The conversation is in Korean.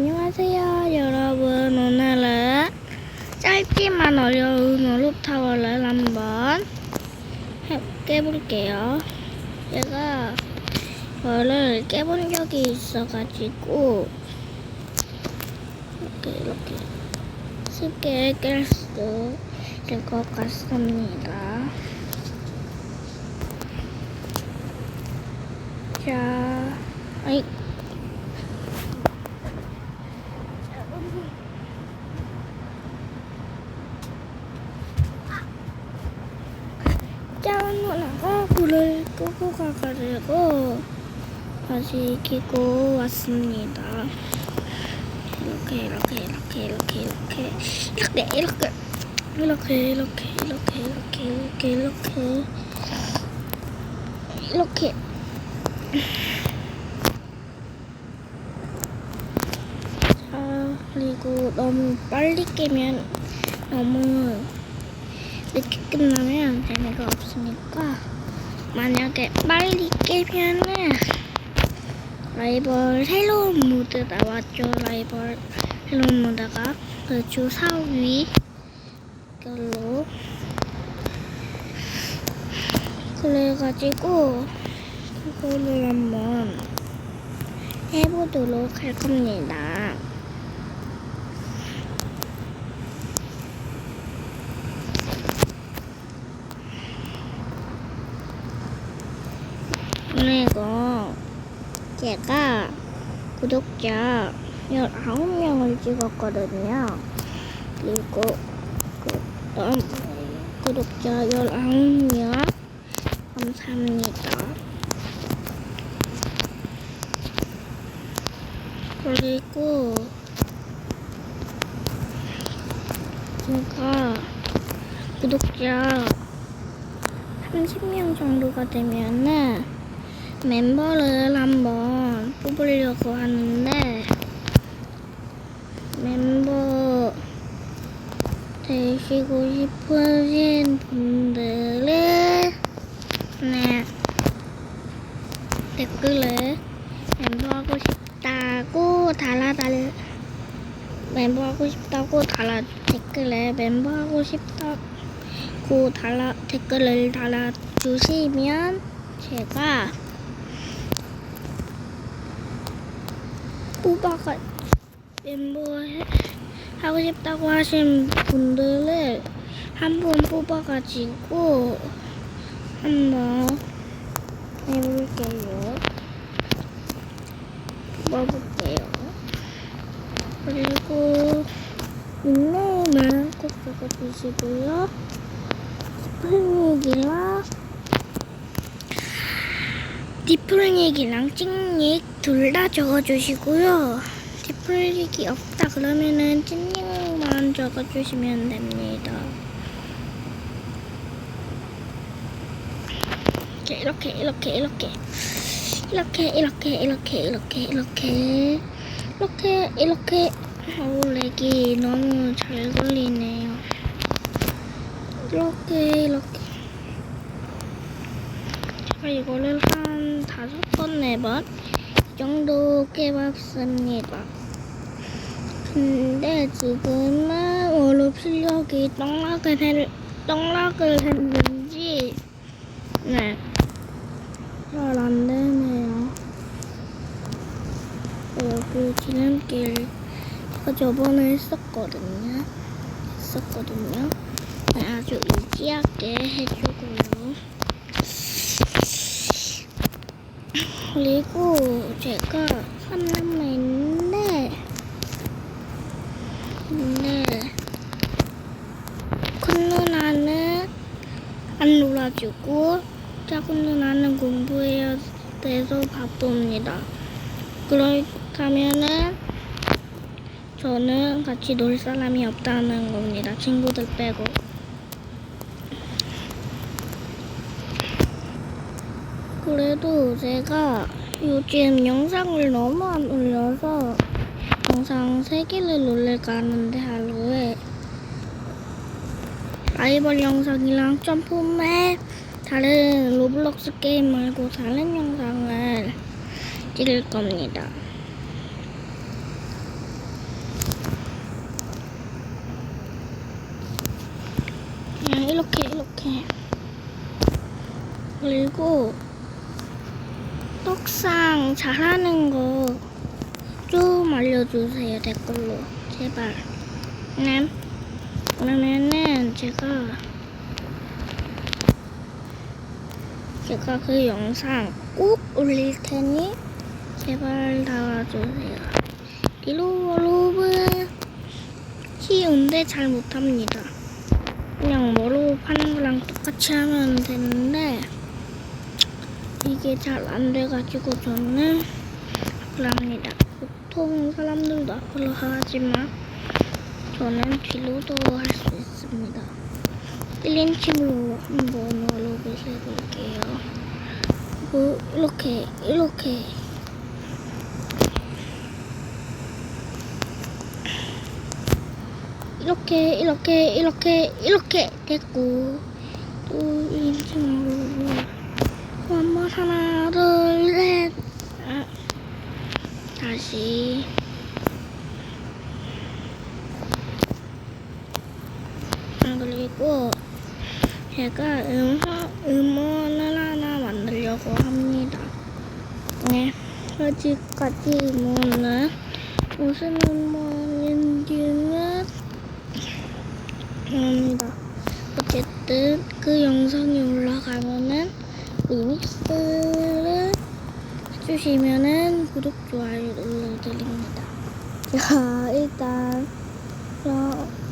안녕하세요 여러분. 오늘은 짧지만 어려운 오르타워를 한번 해- 깨볼게요. 제가 이거를 깨본 적이 있어가지고 이렇게 이렇게 쉽게 깰 수 있을 것 같습니다. 자 아이 작은 누나가 불을 끄고 가가지고 다시 켜고 왔습니다. 이렇게 이렇게 이렇게 이렇게 이렇게 이렇게 이렇게 이렇게 이렇게 이렇게 이렇게 이렇게 이렇게 이렇게 자 그리고 너무 빨리 깨면 너무 늦게 끝나면 재미가 없으니까 만약에 빨리 깨면은 라이벌 새로운 모드 나왔죠 라이벌 새로운 모드가 그 주사위 걸로 그래가지고 그거를 한번 해보도록 할 겁니다. 그리고 제가 구독자 19명을 찍었거든요. 그리고 그 다음 구독자 19명 감사합니다. 그리고 제가 구독자 30명 정도가 되면은 멤버를 한번 뽑으려고 하는데 멤버 되시고 싶으신 분들은 네 댓글에 멤버하고 싶다고 달아달 멤버하고 싶다고 달아 댓글에 멤버하고 싶다고 달아 댓글을 달아주시면 제가 뽑아가 멤버 해- 하고 싶다고 하신 분들을 한 분 뽑아가지고 한번 해볼게요. 뽑아볼게요. 그리고 닉네임은 꼭 적어주시고요. 스프링닉이랑 디플닉이랑 찍닉 둘다 적어주시고요. 디플닉이 없다 그러면은 찍닉만 적어주시면 됩니다. 이렇게 이렇게 이렇게 이렇게 이렇게 이렇게 이렇게 이렇게 이렇게 이렇게 어우 렉이 너무 잘 걸리네요. 이렇게 이렇게 제가 이거를 한 다섯 번, 네번이 정도 깨봤습니다. 근데 지금은 월급 실력이 떡락을 했, 떡락을 했는지 네. 잘 안 되네요. 여기 지름길 제가 저번에 했었거든요. 했었거든요. 네, 아주 이지하게 해주고요. 그리고 제가 3남매 있는데 근데 큰 누나는 안 놀아주고 작은 누나는 공부해야 돼서 바쁩니다. 그렇다면은 저는 같이 놀 사람이 없다는 겁니다. 친구들 빼고. 그래도 제가 요즘 영상을 너무 안 올려서 영상 3개를 올릴까 하는데 하루에 라이벌 영상이랑 점프맵 다른 로블록스 게임 말고 다른 영상을 찍을 겁니다. 그냥 이렇게 이렇게 그리고 떡상 잘하는 거 좀 알려주세요 댓글로 제발. 네. 그러면은 제가 제가 그 영상 꼭 올릴 테니 제발 나와주세요. 이로 여러분 쉬운데 잘 못합니다. 그냥 뭐로 파는 거랑 똑같이 하면 되는데 이게 잘 안 돼가지고 저는 앞으로 합니다. 보통 사람들도 앞으로 하지만 저는 뒤로도 할 수 있습니다. 1인칭으로 한번 얼어보셔 볼게요. 그 이렇게 이렇게 이렇게 이렇게 이렇게 이렇게 됐고 또 1인칭으로 한번 하나 둘셋 아, 다시 아, 그리고 제가 음원, 음원을 하나 만들려고 합니다. 네, 아직까지 음원은 무슨 음원인지는 모릅니다. 어쨌든 그 영상이 올라가면은 리믹스를 해주시면은 구독, 좋아요 눌러드립니다. 자, 일단 저, 저